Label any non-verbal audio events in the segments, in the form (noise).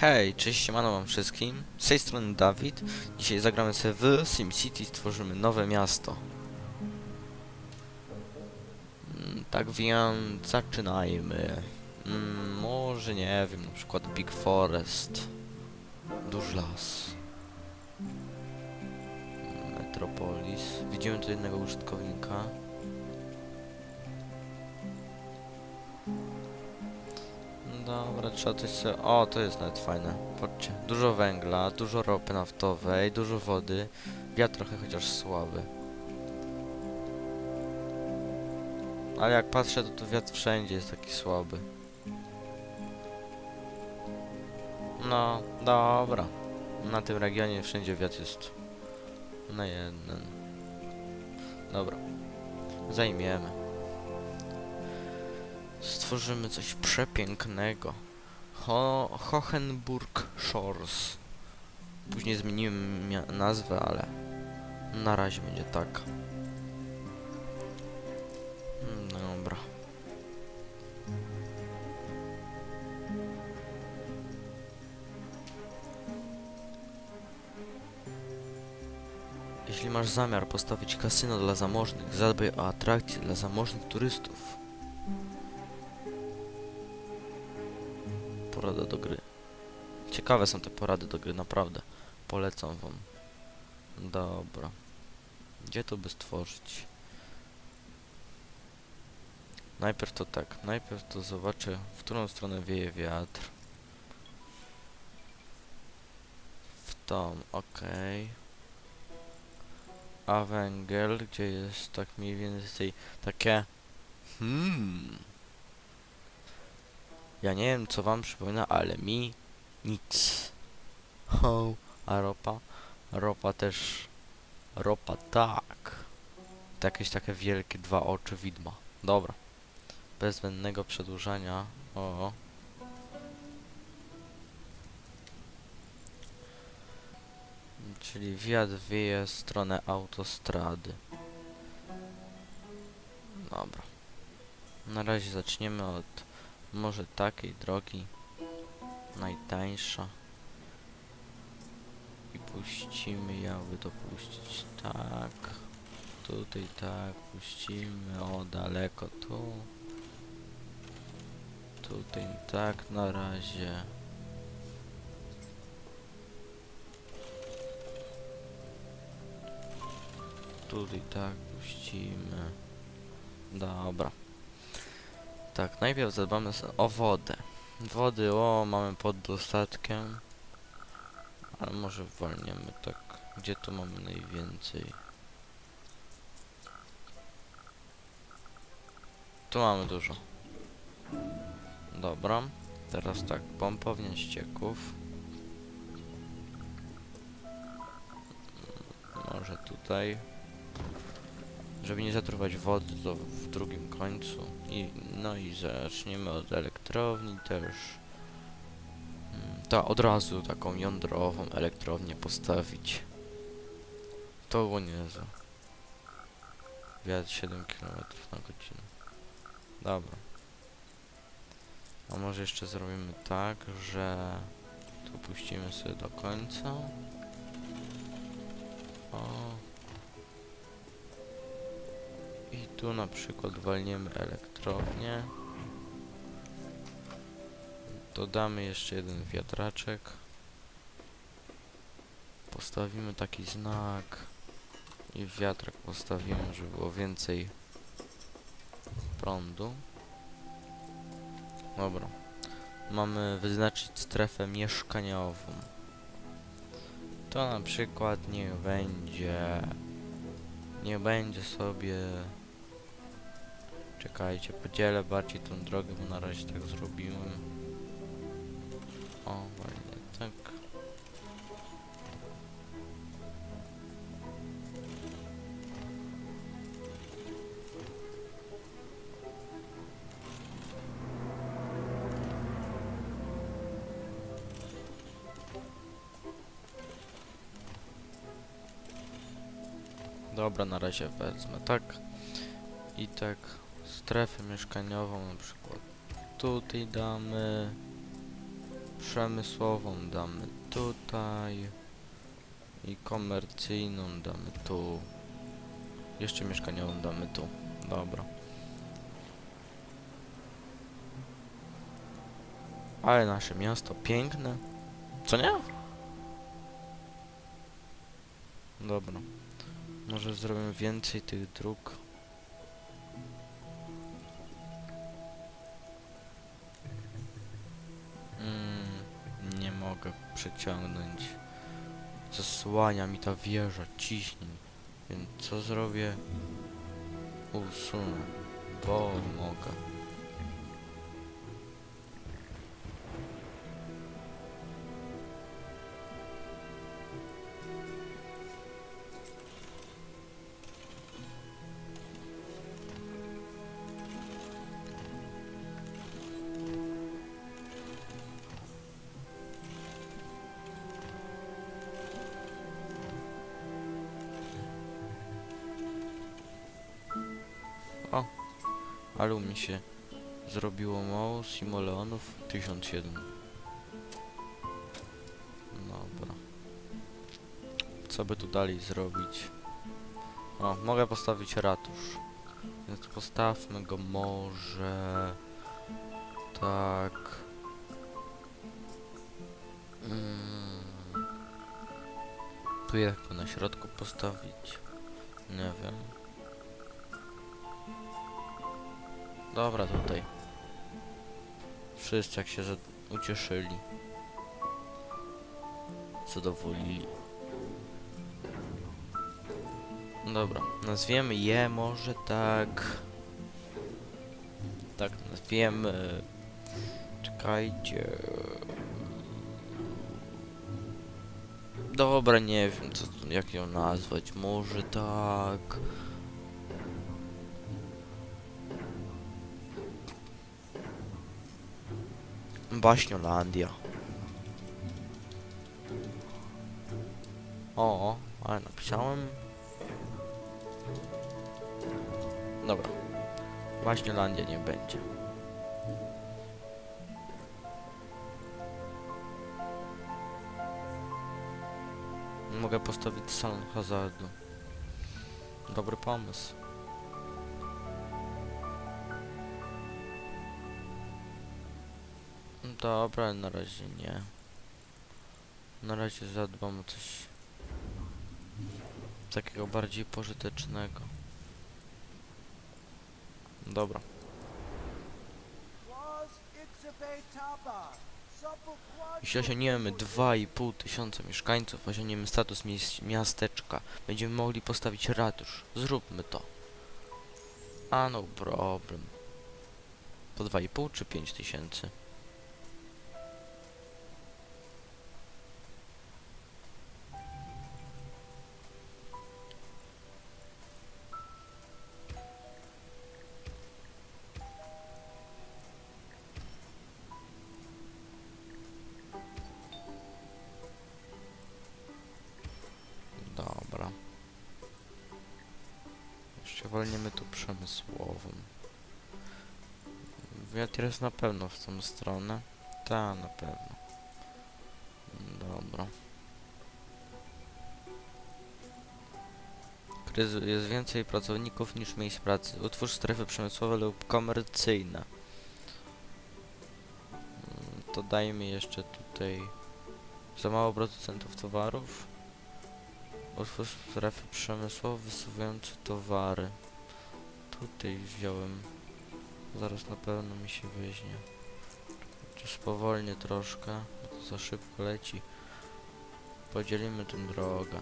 Hej, cześć, siemano wam wszystkim. Z tej strony Dawid. Dzisiaj zagramy sobie w SimCity, stworzymy nowe miasto. Mm, Tak więc zaczynajmy. Mm, może nie wiem, na przykład Big Forest. Duży las. Metropolis. Widzimy tu jednego użytkownika. Dobra, trzeba coś sobie... O, to jest nawet fajne. Patrzcie, dużo węgla, dużo ropy naftowej, dużo wody. Wiatr trochę chociaż słaby. Ale jak patrzę, to tu wiatr wszędzie jest taki słaby. No, dobra. Na tym regionie wszędzie wiatr jest na jeden. Dobra. Zajmiemy. Stworzymy coś przepięknego. Ho Hohenburg Shores. Później zmienimy nazwę, ale na razie będzie tak. Mm, Dobra. Jeśli masz zamiar postawić kasyno dla zamożnych, zadbaj o atrakcje dla zamożnych turystów. Porada do gry. Ciekawe są te porady do gry, naprawdę. Polecam wam. Dobra. Gdzie to by stworzyć? Najpierw to tak. Najpierw to zobaczę, w którą stronę wieje wiatr. W tą, okej. A węgiel, gdzie jest tak mniej więcej takie... Hmm... Ja nie wiem co wam przypomina, ale mi nic. Ho, a ropa? Ropa też. Ropa tak. To jakieś takie wielkie dwa oczy widma. Dobra. Bez zbędnego przedłużania. O. Czyli wiatr wieje w stronę autostrady. Dobra. Na razie zaczniemy od może takiej drogi najtańsza. I puścimy jakby to puścić. Tak tutaj tak puścimy. O daleko tu. Tutaj tak na razie. Tutaj tak puścimy. Dobra tak, najpierw zadbamy o wodę. Wody, o, mamy pod dostatkiem. Ale może walniemy tak. Gdzie tu mamy najwięcej? Tu mamy dużo. Dobra. Teraz tak, pompownia ścieków. Może tutaj. Żeby nie zatruwać wody, to w drugim końcu. I, no i zaczniemy od elektrowni też. Mm, To od razu taką jądrową elektrownię postawić. To było niezłe. Wiatr 7 km na godzinę. Dobra. A może jeszcze zrobimy tak, że tu puścimy sobie do końca. O. I tu na przykład walniemy elektrownię. Dodamy jeszcze jeden wiatraczek. Postawimy taki znak. I wiatrak postawimy, żeby było więcej prądu. Dobra. Mamy wyznaczyć strefę mieszkaniową. To na przykład nie będzie nie będzie sobie czekajcie, podzielę bardziej tą drogę, bo na razie tak zrobiłem. O, właśnie tak. Dobra, na razie wezmę tak. I tak strefę mieszkaniową na przykład tutaj damy Przemysłową damy tutaj. I komercyjną damy tu. Jeszcze mieszkaniową damy tu. Dobra. Ale nasze miasto piękne. Co nie? Dobra. Może zrobimy więcej tych dróg. Mogę przeciągnąć. Zasłania mi ta wieża ciśnień. Więc co zrobię? Usunę. Bo mogę. Ale mnie się zrobiło mało simoleonów 1001. Dobra. Co by tu dalej zrobić? O, mogę postawić ratusz. Więc postawmy go może... Tak... Mm. Tu jak na środku postawić? Nie wiem. Dobra, tutaj. Wszyscy jak się ucieszyli. Zadowolili. Dobra, nazwiemy je może tak... Tak, nazwiemy... Czekajcie... Dobra, nie wiem, co, jak ją nazwać. Może tak... Baśniolandia. O, ale napisałem. Dobra. Baśniolandia nie będzie. Mogę postawić salon hazardu. Dobry pomysł. Dobra, na razie nie. Na razie zadbam o coś takiego bardziej pożytecznego. Dobra. Jeśli osiągniemy 2,5 tysiąca mieszkańców, osiągniemy status miasteczka, będziemy mogli postawić ratusz. Zróbmy to. A no problem. Po 2,5 czy 5 tysięcy? Walniemy tu przemysłową. Wiatr jest na pewno w tą stronę. Ta, na pewno. Dobra. Jest więcej pracowników niż miejsc pracy. Utwórz strefy przemysłowe lub komercyjne. Mm, To dajmy jeszcze tutaj za mało producentów towarów. Otwórz strefy przemysłowe wysuwające towary. Tutaj wziąłem. Zaraz na pewno mi się weźmie. Czy spowolnię troszkę, bo to za szybko leci. Podzielimy tę drogę.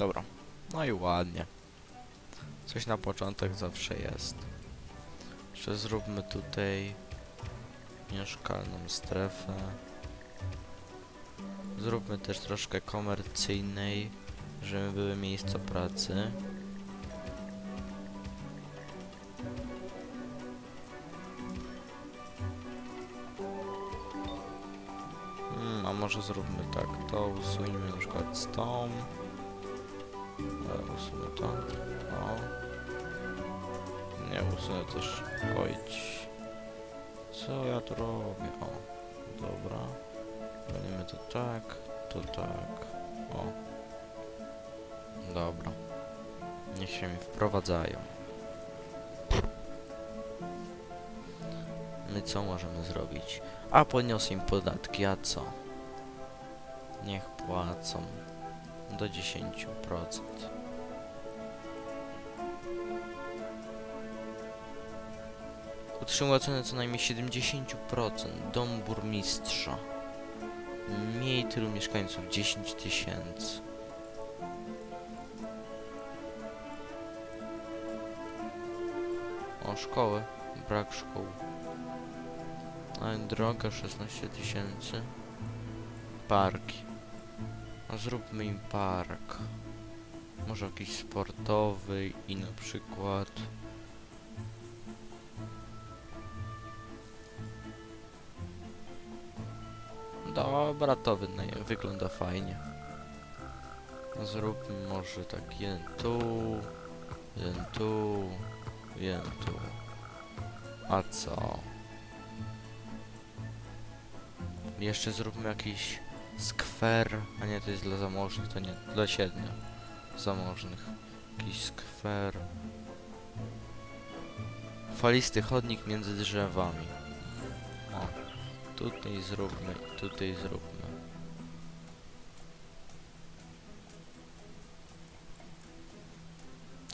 Dobra. No i ładnie. Coś na początek zawsze jest. Jeszcze zróbmy tutaj mieszkalną strefę. Zróbmy też troszkę komercyjnej, żeby były miejsca pracy. Hmm, a może zróbmy tak, to usuńmy na przykład z tą. E, usunę to. O. Nie, usunę też. Ojć. Co ja tu robię? O. Dobra. Robimy to tak, to tak. O. Dobra. Niech się mi wprowadzają. My co możemy zrobić? A podniosę im podatki, a co? Niech płacą do 10%. Utrzymuję ocenę co najmniej 70%. Dom burmistrza. Mniej tylu mieszkańców, 10 tysięcy. O, szkoły. Brak szkół. A droga 16 tysięcy. Parki. A zróbmy im park. Może jakiś sportowy i na przykład... Dobra, to wygląda fajnie. Zróbmy może tak jeden tu, jeden tu, jeden tu. A co? Jeszcze zróbmy jakiś skwer, a nie, to jest dla zamożnych, to nie, dla siedmiu zamożnych. Jakiś skwer. Falisty chodnik między drzewami. Tutaj zróbmy, tutaj zróbmy.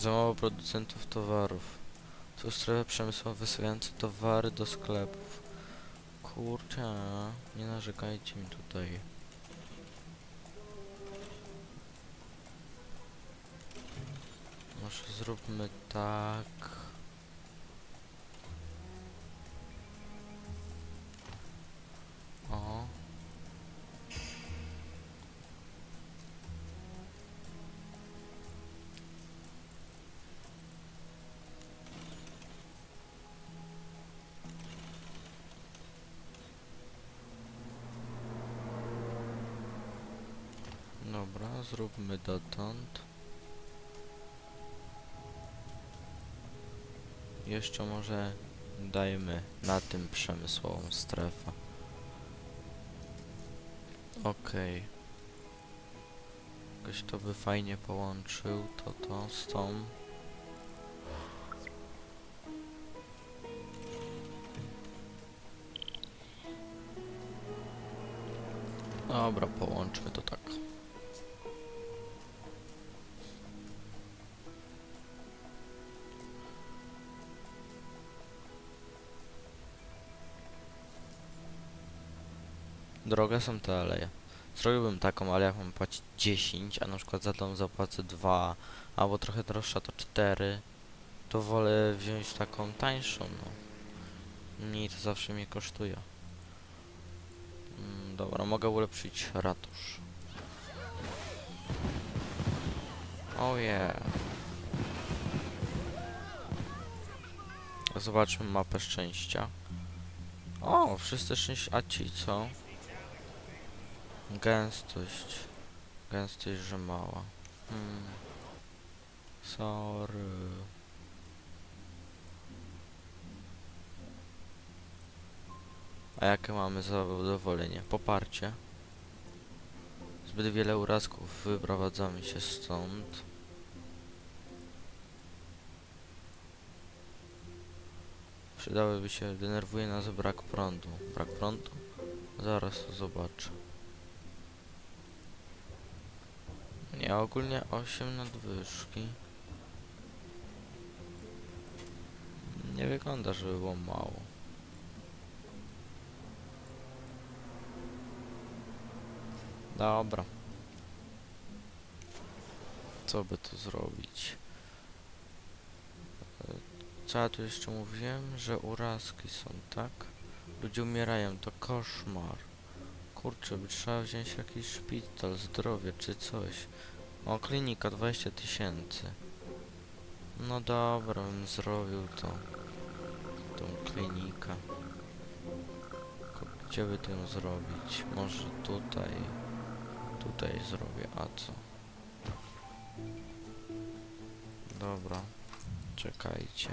Za mało producentów towarów. Tu strefy przemysłowe wysyłające towary do sklepów. Kurczę, nie narzekajcie mi tutaj. Może zróbmy tak. Zróbmy dotąd. Jeszcze może dajmy na tym przemysłową strefę. Okej. Jakoś to by fajnie połączył to to z tą. Dobra, połączmy to tak. Drogie są te aleje. Zrobiłbym taką, ale jak mam płacić 10, a na przykład za tą zapłacę 2, albo trochę droższa to 4, to wolę wziąć taką tańszą, no. Mniej to zawsze mnie kosztuje. Mm, dobra, mogę ulepszyć ratusz. Oh yeah. Zobaczmy mapę szczęścia. O, wszyscy szczęścia. A ci co? Gęstość. Gęstość, że mała. Hmm. Sorry. A jakie mamy zadowolenie? Poparcie. Zbyt wiele urazków. Wyprowadzamy się stąd. Przydałyby się, denerwuje nas brak prądu. Brak prądu? Zaraz to zobaczę. Nie, ogólnie 8 nadwyżki. Nie wygląda, żeby było mało. Dobra. co by tu zrobić? E, Co ja tu jeszcze mówiłem? Że urazki są, tak? Ludzie umierają, to koszmar. Kurczę, trzeba wziąć jakiś szpital, zdrowie czy coś. O, klinika 20 tysięcy. No dobra, bym zrobił to. Tą klinikę. Gdzie by to ją zrobić? Może tutaj. Tutaj zrobię, a co? Dobra. Czekajcie.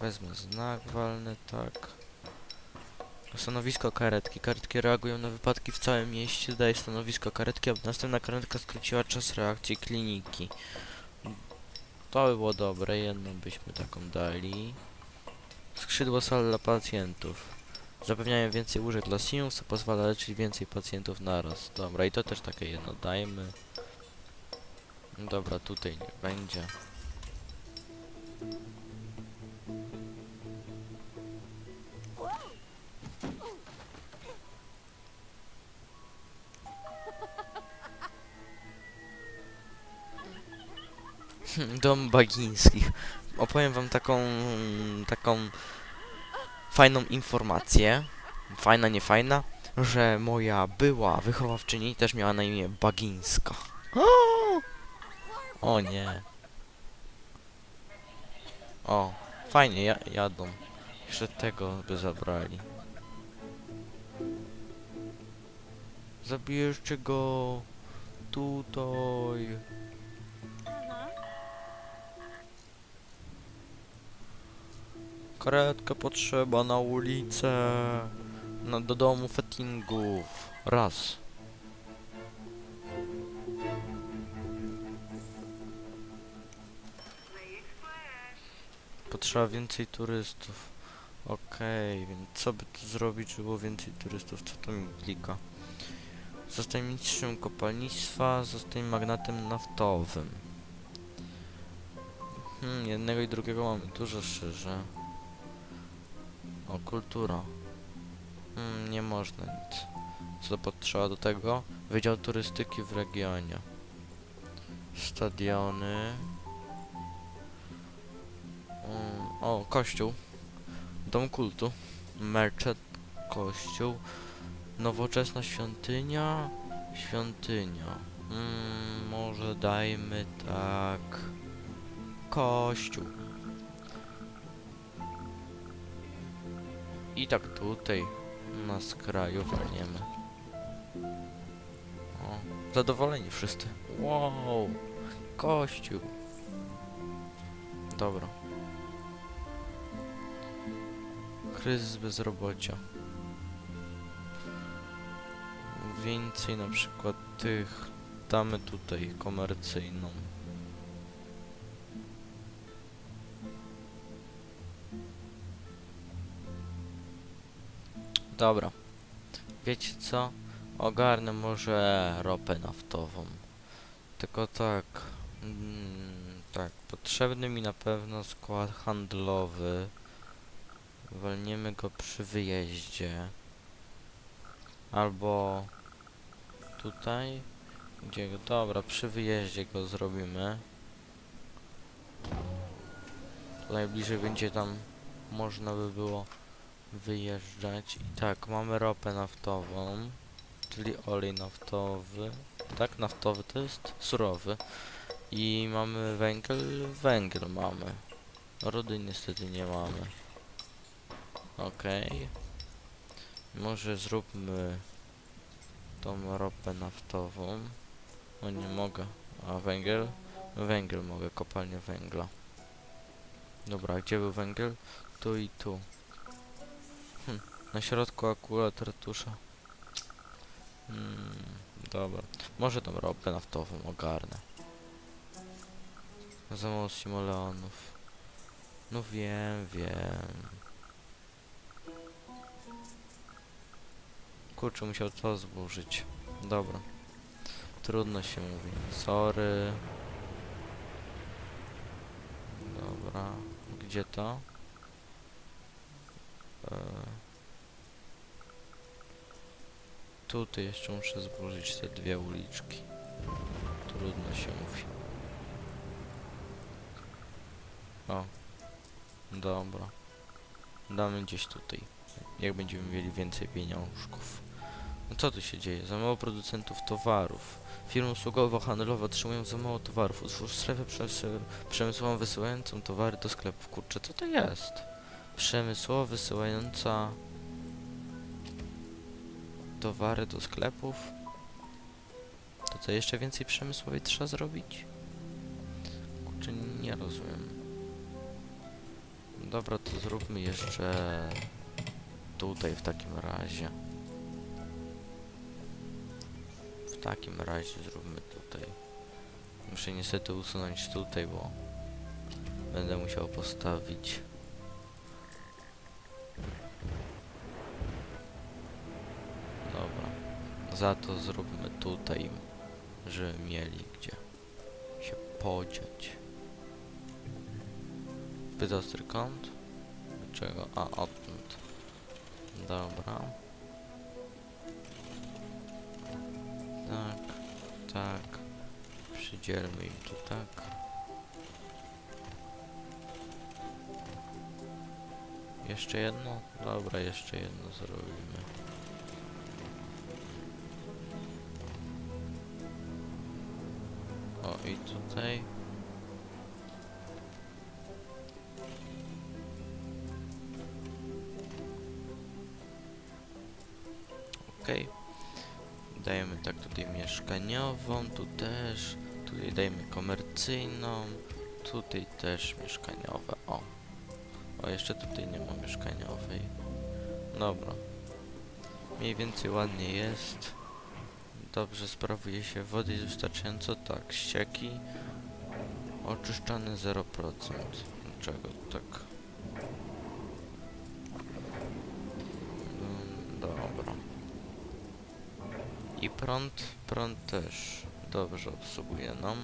Wezmę znak walny, tak. Stanowisko karetki. Karetki reagują na wypadki w całym mieście. Daje stanowisko karetki, aby następna karetka skróciła czas reakcji kliniki. To by było dobre, jedną byśmy taką dali. Skrzydło sal dla pacjentów. Zapewniają więcej łóżek dla seniorów, co pozwala leczyć więcej pacjentów naraz. Dobra, i to też takie jedno dajmy. Dobra, tutaj nie będzie. (laughs) Dom Bagińskich. Opowiem wam taką, taką fajną informację. Fajna, nie fajna, że moja była wychowawczyni też miała na imię Bagińska. (gasps) O, nie. O, fajnie, ja, jadą. Jeszcze tego by zabrali. Zabierzcie go tutaj. Karetkę potrzeba na ulicę. No, do domu fettingów. Raz. Potrzeba więcej turystów. Okej, więc co by tu zrobić, żeby było więcej turystów? Co to mi klika? Zostań mistrzem kopalnictwa, zostań magnatem naftowym. Hmm, jednego i drugiego mamy dużo szczerze. O, kultura. Hmm, nie można nic. Co potrzeba do tego? Wydział turystyki w regionie. Stadiony. Mm, o, kościół. Dom kultu. Merchant, kościół. Nowoczesna świątynia. Świątynia. Mm, może dajmy tak. Kościół. I tak tutaj na skraju walniemy. O, zadowoleni wszyscy. Wow, kościół. Dobra. Kryzys bezrobocia. Więcej na przykład tych damy tutaj komercyjną. Dobra. Wiecie co? Ogarnę może ropę naftową. Tylko tak. Mm, tak, potrzebny mi na pewno skład handlowy. Walniemy go przy wyjeździe. Albo tutaj. Gdzie go? Dobra, przy wyjeździe go zrobimy. Najbliżej będzie tam można by było wyjeżdżać. I tak, mamy ropę naftową, czyli olej naftowy. Tak, naftowy to jest surowy. I mamy węgiel, węgiel mamy. Rudy niestety nie mamy. Okej. Może zróbmy tą ropę naftową. O nie mogę. A węgiel? Węgiel mogę, kopalnia węgla. Dobra, gdzie był węgiel? Tu i tu. Na środku akurat ratusza. Hmm, dobra. Może tą ropę naftową ogarnę. Za mało simoleonów. No wiem, wiem. Kurczę, musiał to zburzyć. Dobra. Trudno się mówi. Sorry. Dobra. Gdzie to? E... Tutaj jeszcze muszę zburzyć te dwie uliczki. Trudno się mówi. O. Dobra. Damy gdzieś tutaj. Jak będziemy mieli więcej pieniążków. No co tu się dzieje? Za mało producentów towarów. Firmy usługowo-handlowe otrzymują za mało towarów. Utwórz strefę przemysłową wysyłającą towary do sklepów. Kurczę, co to jest? Przemysłowa wysyłająca towary do sklepów? To co, jeszcze więcej przemysłowej trzeba zrobić? Kurczę, nie rozumiem. Dobra, to zróbmy jeszcze tutaj w takim razie. W takim razie zróbmy tutaj. Muszę niestety usunąć tutaj, bo będę musiał postawić. Za to zróbmy tutaj, żeby mieli gdzie się podziać. Zbyt kąt? Czego? A, odtąd. Dobra. Tak, tak. Przydzielmy im tu tak. Jeszcze jedno? Dobra, jeszcze jedno zrobimy. O, i tutaj. Okej. Dajemy tak tutaj mieszkaniową, tu też. Tutaj dajemy komercyjną. Tutaj też mieszkaniowe. O. O, jeszcze tutaj nie ma mieszkaniowej. Dobra. Mniej więcej ładnie jest. Dobrze sprawuje się wody jest wystarczająco. Tak, ścieki. Oczyszczane 0%. Czego tak? Dobra. I prąd, prąd też dobrze obsługuje nam.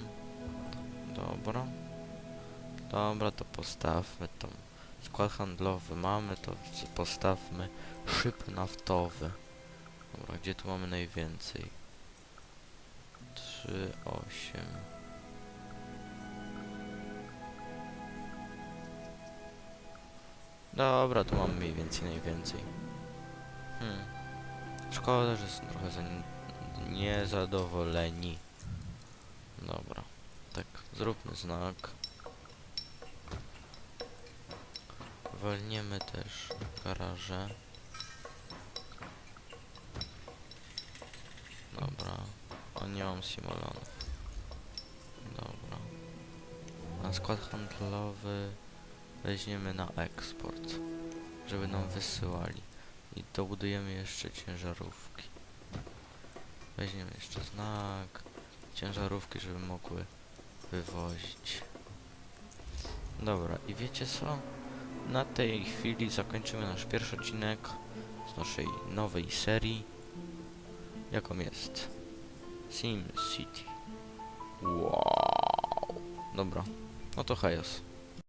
Dobra. Dobra, to postawmy tam. Skład handlowy mamy, to postawmy szyb naftowy. Dobra, gdzie tu mamy najwięcej? 3, 8. Dobra, tu mam mniej więcej najwięcej. Hmm. Szkoda, że są trochę za niezadowoleni. Dobra. Tak, zróbmy znak. Wolniemy też garaże. Dobra. Nie mam simulonów. Dobra. Na skład handlowy weźmiemy na eksport, żeby nam wysyłali. I dobudujemy jeszcze ciężarówki. Weźmiemy jeszcze znak. Ciężarówki, żeby mogły wywozić. Dobra, i wiecie co? Na tej chwili zakończymy nasz pierwszy odcinek z naszej nowej serii. Jaką jest? Sim City. Wow. Dobra, no to chaos.